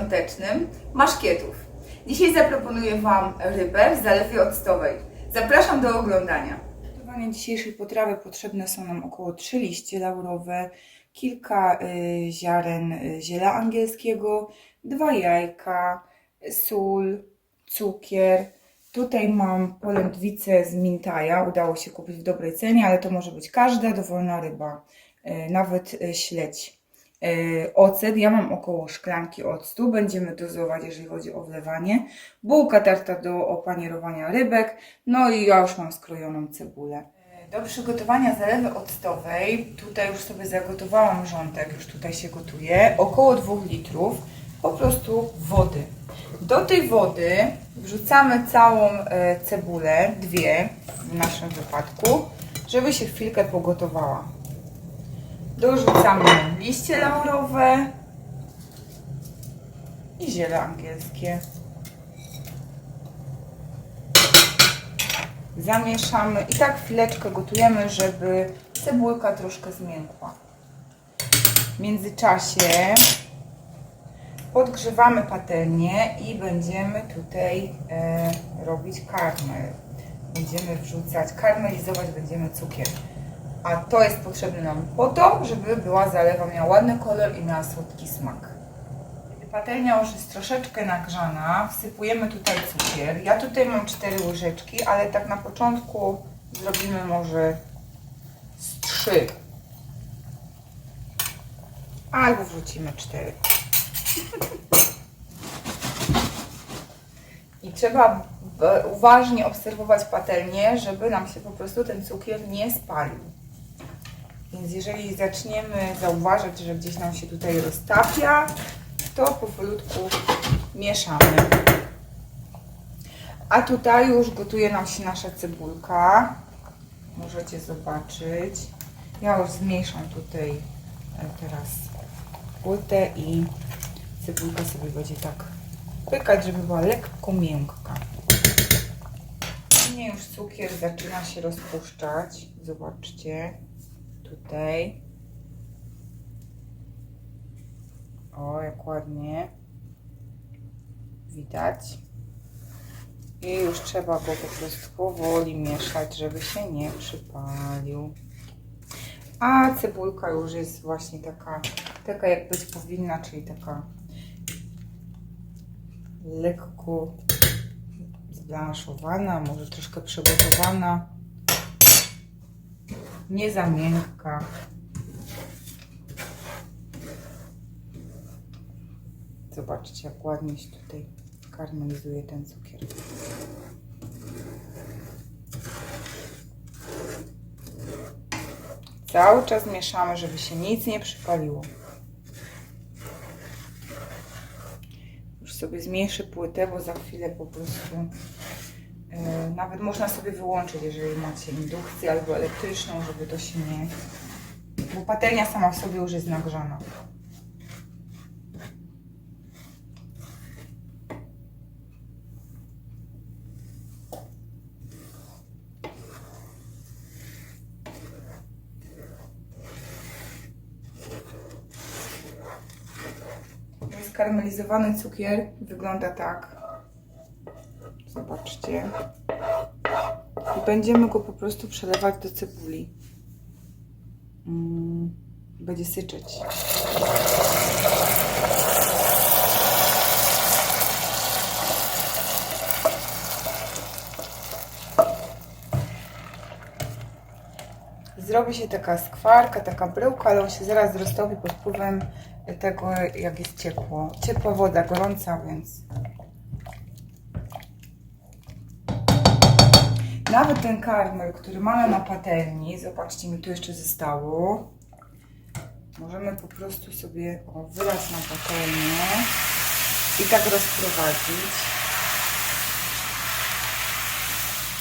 świątecznym maszkietów. Dzisiaj zaproponuję Wam rybę w zalewie octowej. Zapraszam do oglądania. Do przygotowania dzisiejszej potrawy potrzebne są nam około 3 liście laurowe, kilka y, ziaren y, ziela angielskiego, dwa jajka, sól, cukier. Tutaj mam polędwicę z Mintaja, udało się kupić w dobrej cenie, ale to może być każda dowolna ryba, y, nawet śledź. Y, Ocet, ja mam około szklanki octu, będziemy dozować, jeżeli chodzi o wlewanie. Bułka tarta do opanierowania rybek, no i ja już mam skrojoną cebulę. Do przygotowania zalewy octowej, tutaj już sobie zagotowałam rządek, już tutaj się gotuje, około 2 litrów, po prostu wody. Do tej wody wrzucamy całą e, cebulę, dwie w naszym wypadku, żeby się chwilkę pogotowała. Dorzucamy liście laurowe i ziele angielskie. Zamieszamy i tak chwileczkę gotujemy, żeby cebulka troszkę zmiękła. W międzyczasie podgrzewamy patelnię i będziemy tutaj e, robić karmel. Będziemy wrzucać, karmelizować będziemy cukier. A to jest potrzebne nam po to, żeby była zalewa miała ładny kolor i miała słodki smak. Patelnia już jest troszeczkę nagrzana, wsypujemy tutaj cukier. Ja tutaj mam 4 łyżeczki, ale tak na początku zrobimy może z 3. Albo wrzucimy 4. I trzeba b- uważnie obserwować patelnię, żeby nam się po prostu ten cukier nie spalił. Więc jeżeli zaczniemy zauważać, że gdzieś nam się tutaj roztapia, to powolutku mieszamy. A tutaj już gotuje nam się nasza cebulka. Możecie zobaczyć. Ja już zmniejszam tutaj e, teraz płytę i cebulka sobie będzie tak pykać, żeby była lekko miękka. Nie już cukier zaczyna się rozpuszczać. Zobaczcie tutaj. O, jak ładnie widać. I już trzeba go po prostu powoli mieszać, żeby się nie przypalił. A cebulka już jest właśnie taka, taka jak być powinna, czyli taka lekko zblanszowana, może troszkę przygotowana. Nie za miękka. Zobaczcie, jak ładnie się tutaj karmelizuje ten cukier. Cały czas mieszamy, żeby się nic nie przypaliło. Już sobie zmniejszę płytę, bo za chwilę po prostu nawet można sobie wyłączyć, jeżeli macie indukcję albo elektryczną, żeby to się nie... Bo patelnia sama w sobie już jest nagrzana. Skarmelizowany cukier wygląda tak. Zobaczcie. I będziemy go po prostu przelewać do cebuli. Mm, Będzie syczeć. Zrobi się taka skwarka, taka bryłka, ale on się zaraz roztopi pod wpływem tego, jak jest ciepło. Ciepła woda, gorąca, więc Nawet ten karmel, który mamy na patelni, zobaczcie mi tu jeszcze zostało. Możemy po prostu sobie o, wylać na patelnię i tak rozprowadzić.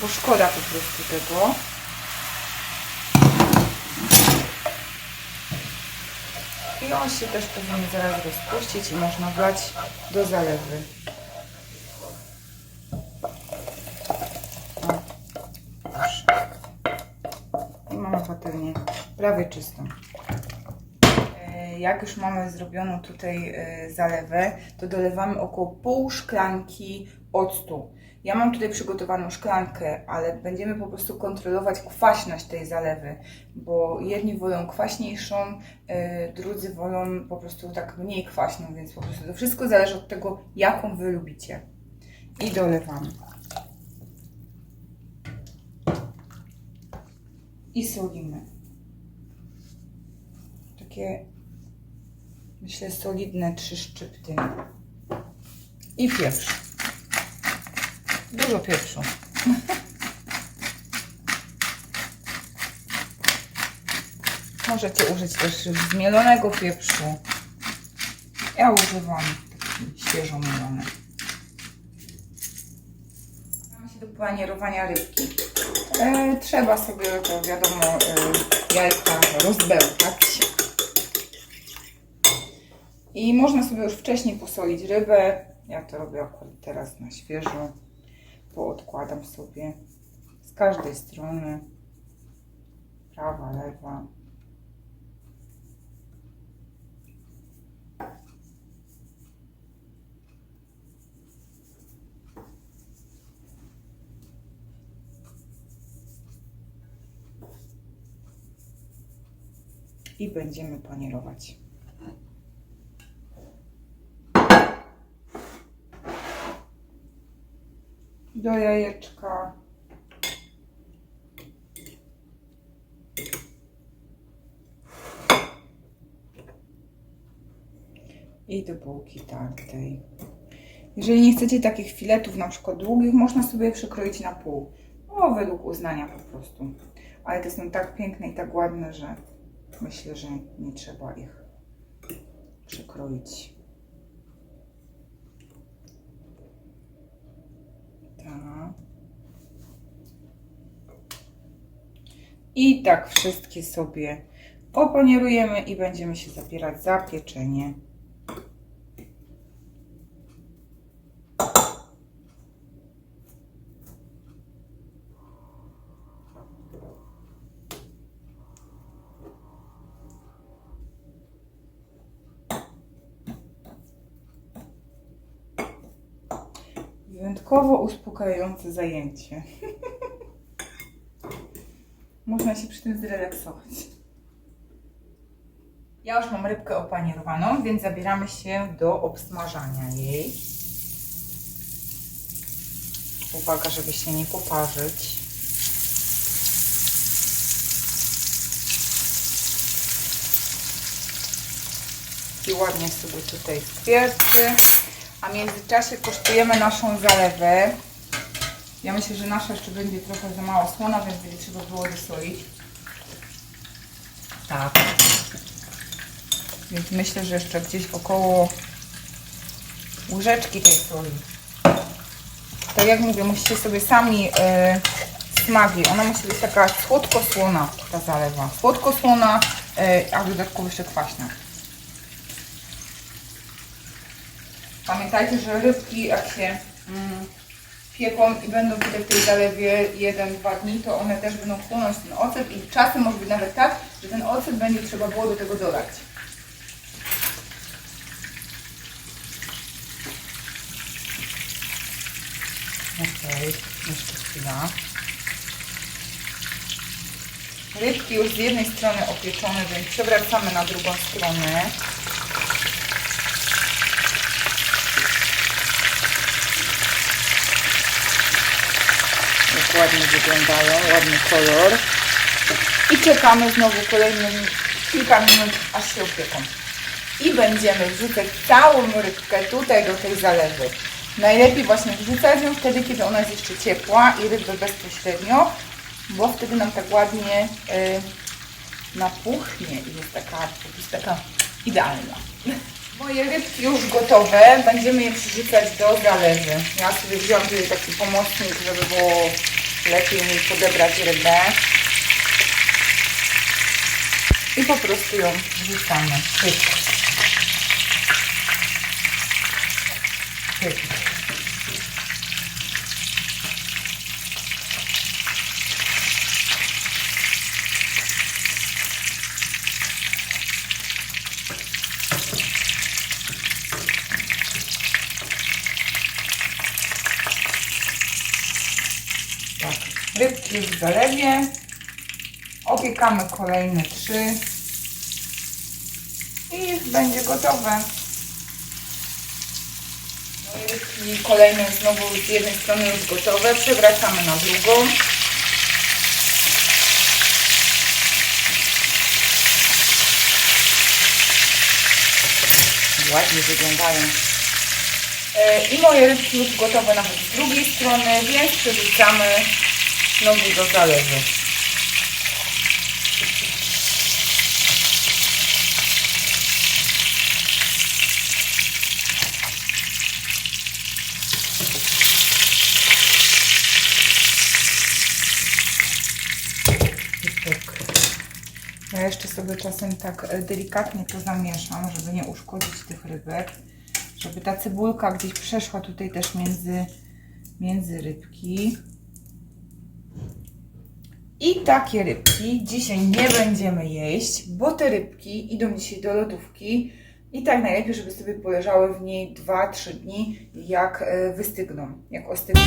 Bo szkoda po prostu tego. I on się też powinien zaraz rozpuścić i można wlać do zalewy. Proszę. I mamy patelnię prawie czystą. E, jak już mamy zrobioną tutaj y, zalewę, to dolewamy około pół szklanki octu. Ja mam tutaj przygotowaną szklankę, ale będziemy po prostu kontrolować kwaśność tej zalewy, bo jedni wolą kwaśniejszą, y, drudzy wolą po prostu tak mniej kwaśną, więc po prostu to wszystko zależy od tego, jaką Wy lubicie. I dolewamy. I solimy. Takie, myślę, solidne trzy szczypty. I pieprz. Dużo pieprzu. Możecie użyć też zmielonego pieprzu. Ja używam świeżo mielony. Mamy się do panierowania rybki. E, trzeba sobie, to wiadomo, e, jajka rozbełtać. I można sobie już wcześniej posolić rybę. Ja to robię akurat teraz na świeżo. Poodkładam sobie z każdej strony. Prawa, lewa. I będziemy panierować. Do jajeczka. I do bułki tartej. Jeżeli nie chcecie takich filetów, na przykład długich, można sobie przekroić na pół. No, według uznania po prostu. Ale te są tak piękne i tak ładne, że myślę, że nie trzeba ich przekroić. Tak. I tak wszystkie sobie opanierujemy i będziemy się zabierać za pieczenie. Wyjątkowo uspokajające zajęcie. Można się przy tym zrelaksować. Ja już mam rybkę opanierowaną, więc zabieramy się do obsmażania jej. Uwaga, żeby się nie poparzyć. I ładnie sobie tutaj skwierczy. A w międzyczasie kosztujemy naszą zalewę. Ja myślę, że nasza jeszcze będzie trochę za mało słona, więc będzie trzeba było dosolić. Tak. Więc myślę, że jeszcze gdzieś około łyżeczki tej soli. Tak jak mówię, musicie sobie sami e, smagi. Ona musi być taka słodko-słona, ta zalewa. Słodko-słona, e, a dodatkowo jeszcze kwaśna. Pamiętajcie, że rybki jak się mm, pieką i będą tutaj w tej zalewie 1-2 dni, to one też będą chłonąć ten ocet i czasem może być nawet tak, że ten ocet będzie trzeba było do tego dodać. Okej, jeszcze chwila. Rybki już z jednej strony opieczone, więc przewracamy na drugą stronę. Jak ładnie wyglądają, ładny kolor. I czekamy znowu kolejne kilka minut, aż się opieką. I będziemy wrzucać całą rybkę tutaj do tej zalewy. Najlepiej właśnie wrzucać ją wtedy, kiedy ona jest jeszcze ciepła i rybę bezpośrednio, bo wtedy nam tak ładnie y, napuchnie i jest taka, prostu taka idealna. Moje rybki już gotowe, będziemy je przyrzucać do zalewy. Ja sobie wziąłem tutaj taki pomocnik, żeby było lepiej mi podebrać rybę. I po prostu ją wrzucamy. Pyk. Pyk. Rybki w zalewie. Opiekamy kolejne trzy. I już będzie gotowe. Moje rybki kolejne znowu z jednej strony już gotowe. Przewracamy na drugą. Ładnie wyglądają. E, I moje rybki już gotowe nawet z drugiej strony, więc przerzucamy znowu. I tak. Ja jeszcze sobie czasem tak e, delikatnie to zamieszam, żeby nie uszkodzić tych rybek. Żeby ta cebulka gdzieś przeszła tutaj też między, między rybki. I takie rybki dzisiaj nie będziemy jeść, bo te rybki idą dzisiaj do lodówki. I tak najlepiej, żeby sobie poleżały w niej 2-3 dni, jak e, wystygną, jak ostygną.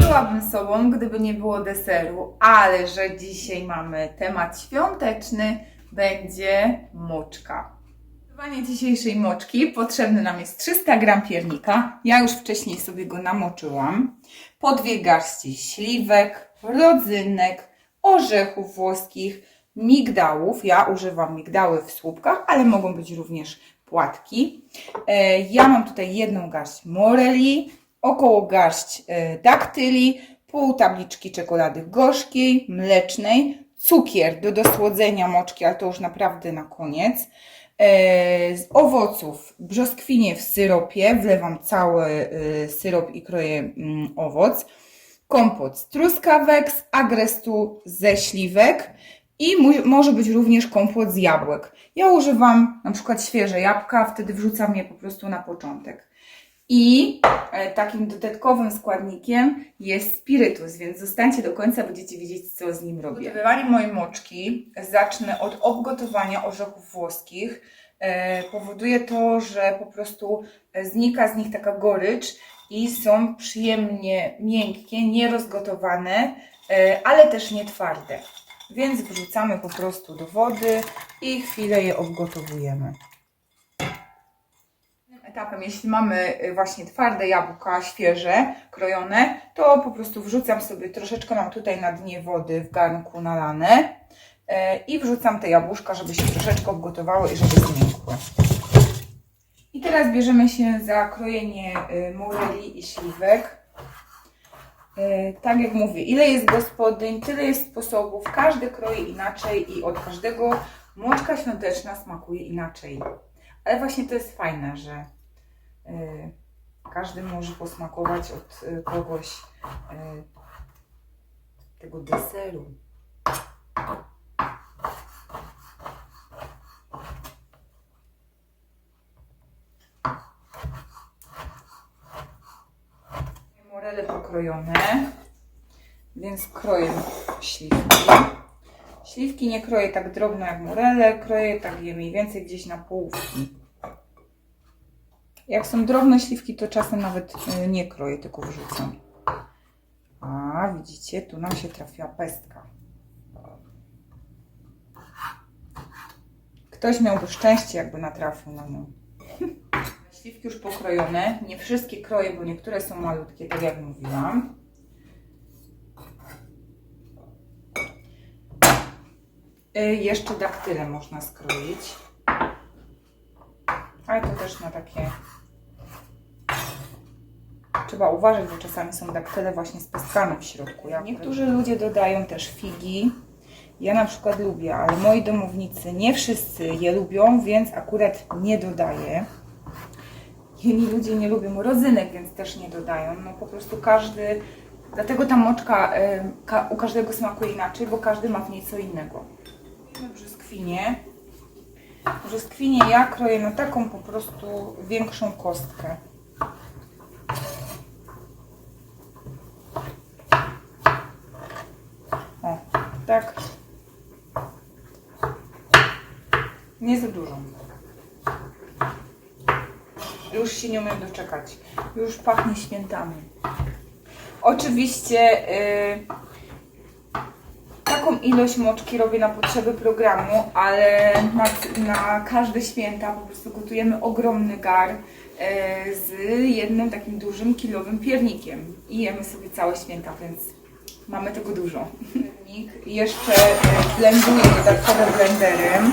Byłabym sobą, gdyby nie było deseru, ale że dzisiaj mamy temat świąteczny, będzie moczka. Przygotowanie dzisiejszej moczki potrzebne nam jest 300 gram piernika. Ja już wcześniej sobie go namoczyłam. Po dwie garści śliwek, rodzynek, orzechów włoskich, migdałów. Ja używam migdały w słupkach, ale mogą być również płatki. E, Ja mam tutaj jedną garść moreli, około garść e, daktyli, pół tabliczki czekolady gorzkiej, mlecznej, cukier do dosłodzenia moczki, ale to już naprawdę na koniec. E, Z owoców brzoskwinie w syropie, wlewam cały e, syrop i kroję mm, owoc. Kompot z truskawek, z agrestu, ze śliwek i może być również kompot z jabłek. Ja używam na przykład świeże jabłka, wtedy wrzucam je po prostu na początek. I e, takim dodatkowym składnikiem jest spirytus, więc zostańcie do końca, będziecie wiedzieć, co z nim robię. Przygotowywanie mojej moczki zacznę od obgotowania orzechów włoskich. E, powoduje to, że po prostu znika z nich taka gorycz i są przyjemnie miękkie, nierozgotowane, e, ale też nie twarde. Więc wrzucamy po prostu do wody i chwilę je obgotowujemy etapem, jeśli mamy y, właśnie twarde jabłka, świeże, krojone, to po prostu wrzucam sobie, troszeczkę mam tutaj na dnie wody w garnku nalane e, i wrzucam te jabłuszka, żeby się troszeczkę obgotowały i żeby zmiękły. I teraz bierzemy się za krojenie y, moreli i śliwek. E, Tak jak mówię, ile jest gospodyń, tyle jest sposobów. Każdy kroi inaczej i od każdego mączka świąteczna smakuje inaczej. Ale właśnie to jest fajne, że każdy może posmakować od y, kogoś y, tego deseru. Morele pokrojone, więc kroję śliwki. Śliwki nie kroję tak drobno jak morele, kroję tak je mniej więcej gdzieś na połówki. Jak są drobne śliwki, to czasem nawet y, nie kroję, tylko wrzucam. A, widzicie, tu nam się trafiła pestka. Ktoś miałby szczęście, jakby natrafił na nią. Śliwki już pokrojone. Nie wszystkie kroję, bo niektóre są malutkie, tak jak mówiłam. Y, Jeszcze daktyle można skroić. Ale to też na takie. Trzeba uważać, bo czasami są daktyle właśnie z pestkami w środku. Ja Niektórzy ludzie dodają też figi. Ja na przykład lubię, ale moi domownicy nie wszyscy je lubią, więc akurat nie dodaję. Inni ludzie nie lubią rodzynek, więc też nie dodają. No po prostu każdy, dlatego ta moczka y, u każdego smakuje inaczej, bo każdy ma w niej co innego. Brzoskwinie. Brzoskwinie ja kroję na taką po prostu większą kostkę. O, tak. Nie za dużą. już się nie umiem doczekać. Już pachnie świętami. Oczywiście y, taką ilość moczki robię na potrzeby programu, ale na, na każde święta po prostu gotujemy ogromny gar y, z jednym takim dużym kilowym piernikiem i jemy sobie całe święta, więc mamy tego dużo. Jeszcze y, blenduję dodatkowo blenderem.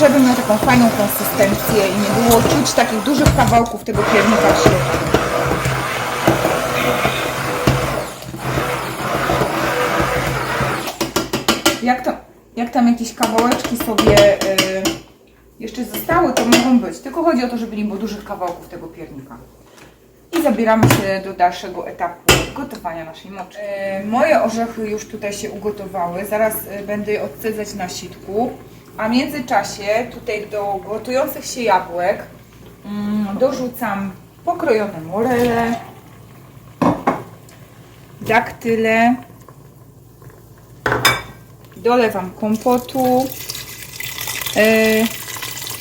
żeby miał taką fajną konsystencję i nie było czuć takich dużych kawałków tego piernika w. Jak, to, jak tam jakieś kawałeczki sobie y, jeszcze zostały, to mogą być. Tylko chodzi o to, żeby nie było dużych kawałków tego piernika. I zabieramy się do dalszego etapu gotowania naszej moczy. E, moje orzechy już tutaj się ugotowały. Zaraz e, będę je odcedzać na sitku. A w międzyczasie tutaj do gotujących się jabłek mm, dorzucam pokrojone morele, daktyle, dolewam kompotu.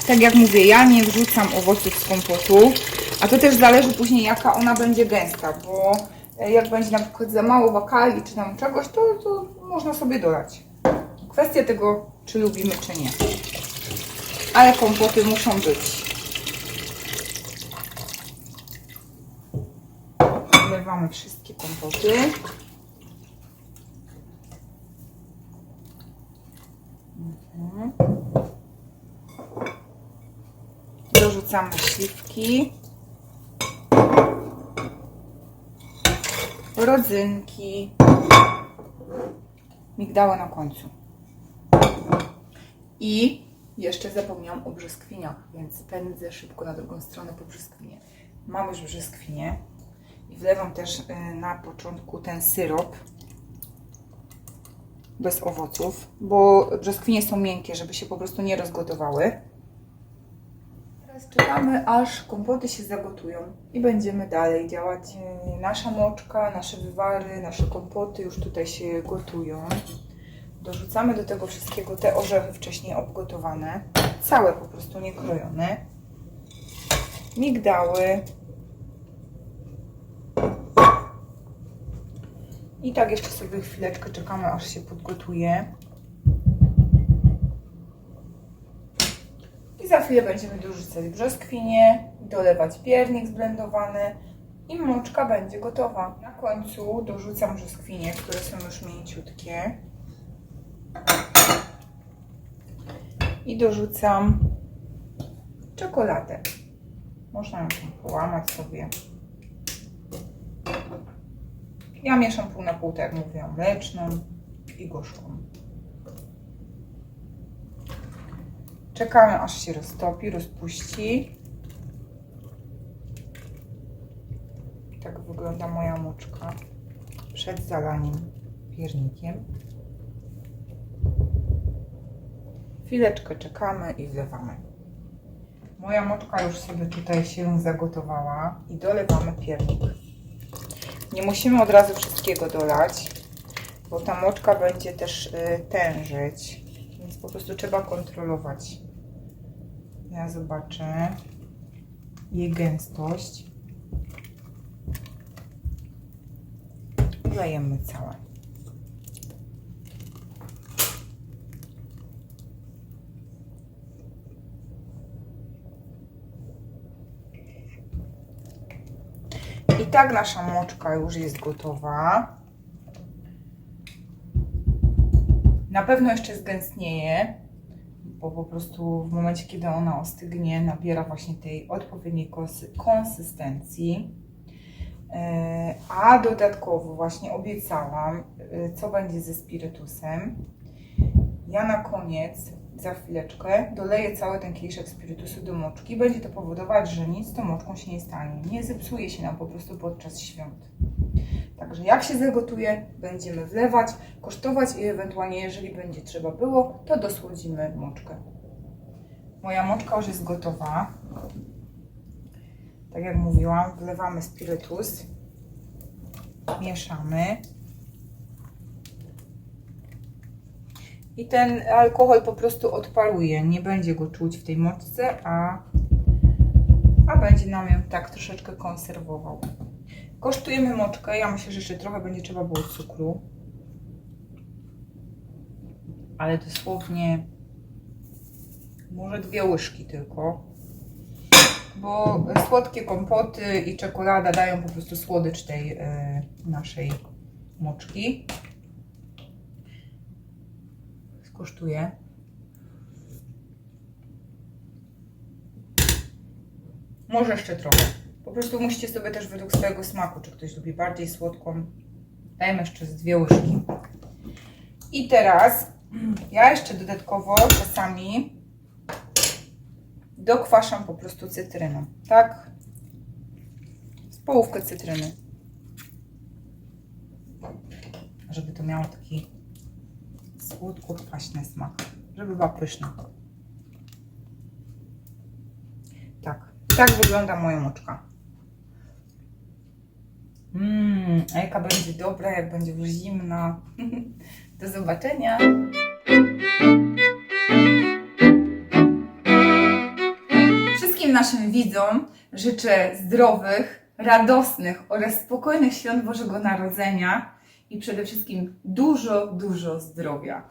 Tak jak mówię, ja nie wrzucam owoców z kompotu, a to też zależy później jaka ona będzie gęsta, bo e, jak będzie na przykład za mało wakali czy tam czegoś, to, to można sobie dolać. Kwestia tego, czy lubimy, czy nie. Ale kompoty muszą być. Wlewamy wszystkie kompoty. Dorzucamy śliwki. Rodzynki. Migdały na końcu. I jeszcze zapomniałam o brzoskwiniach, więc pędzę szybko na drugą stronę po brzoskwinie. Mam już brzoskwinie i wlewam też y, na początku ten syrop bez owoców, bo brzoskwinie są miękkie, żeby się po prostu nie rozgotowały. Teraz czekamy, aż kompoty się zagotują i będziemy dalej działać. Yy, Nasza moczka, nasze wywary, nasze kompoty już tutaj się gotują. Dorzucamy do tego wszystkiego te orzechy wcześniej obgotowane, całe po prostu nie krojone. Migdały. I tak jeszcze sobie chwileczkę czekamy, aż się podgotuje. I za chwilę będziemy dorzucać brzoskwinie, dolewać piernik zblendowany i moczka będzie gotowa. Na końcu dorzucam brzoskwinie, które są już mięciutkie. I dorzucam czekoladę. Można ją połamać sobie. Ja mieszam pół na pół, tak jak mówiłam, mleczną i gorzką. Czekamy aż się roztopi, rozpuści. Tak wygląda moja moczka przed zalaniem piernikiem. Chwileczkę czekamy i wlewamy. Moja moczka już sobie tutaj się zagotowała i dolewamy piernik. Nie musimy od razu wszystkiego dolać, bo ta moczka będzie też y, tężyć, więc po prostu trzeba kontrolować. Ja zobaczę jej gęstość. Wlejemy całe. I tak nasza moczka już jest gotowa. Na pewno jeszcze zgęstnieje, bo po prostu w momencie, kiedy ona ostygnie, nabiera właśnie tej odpowiedniej konsy- konsystencji. E, A dodatkowo właśnie obiecałam, e, co będzie ze spirytusem. Ja na koniec, za chwileczkę, doleję cały ten kieliszek spirytusu do moczki. Będzie to powodować, że nic z tą moczką się nie stanie. Nie zepsuje się nam po prostu podczas świąt. Także jak się zagotuje, będziemy wlewać, kosztować i ewentualnie, jeżeli będzie trzeba było, to dosłodzimy moczkę. Moja moczka już jest gotowa. Tak jak mówiłam, wlewamy spirytus, mieszamy I ten alkohol po prostu odparuje. Nie będzie go czuć w tej moczce, a, a będzie nam ją tak troszeczkę konserwował. Kosztujemy moczkę. Ja myślę, że jeszcze trochę będzie trzeba było cukru. Ale dosłownie może dwie łyżki tylko. Bo słodkie kompoty i czekolada dają po prostu słodycz tej e, naszej moczki. Skosztuję. Może jeszcze trochę. Po prostu musicie sobie też według swojego smaku, czy ktoś lubi bardziej słodką. Dajmy jeszcze z dwie łyżki. I teraz ja jeszcze dodatkowo czasami dokwaszam po prostu cytryną. Tak? Z połówkę cytryny. Żeby to miało taki słodko-kwaśny smak. Żeby była pyszna. Tak. Tak wygląda moja moczka. Mmm, a jaka będzie dobra, jak będzie już zimna. Do zobaczenia. Wszystkim naszym widzom życzę zdrowych, radosnych oraz spokojnych świąt Bożego Narodzenia i przede wszystkim dużo, dużo zdrowia.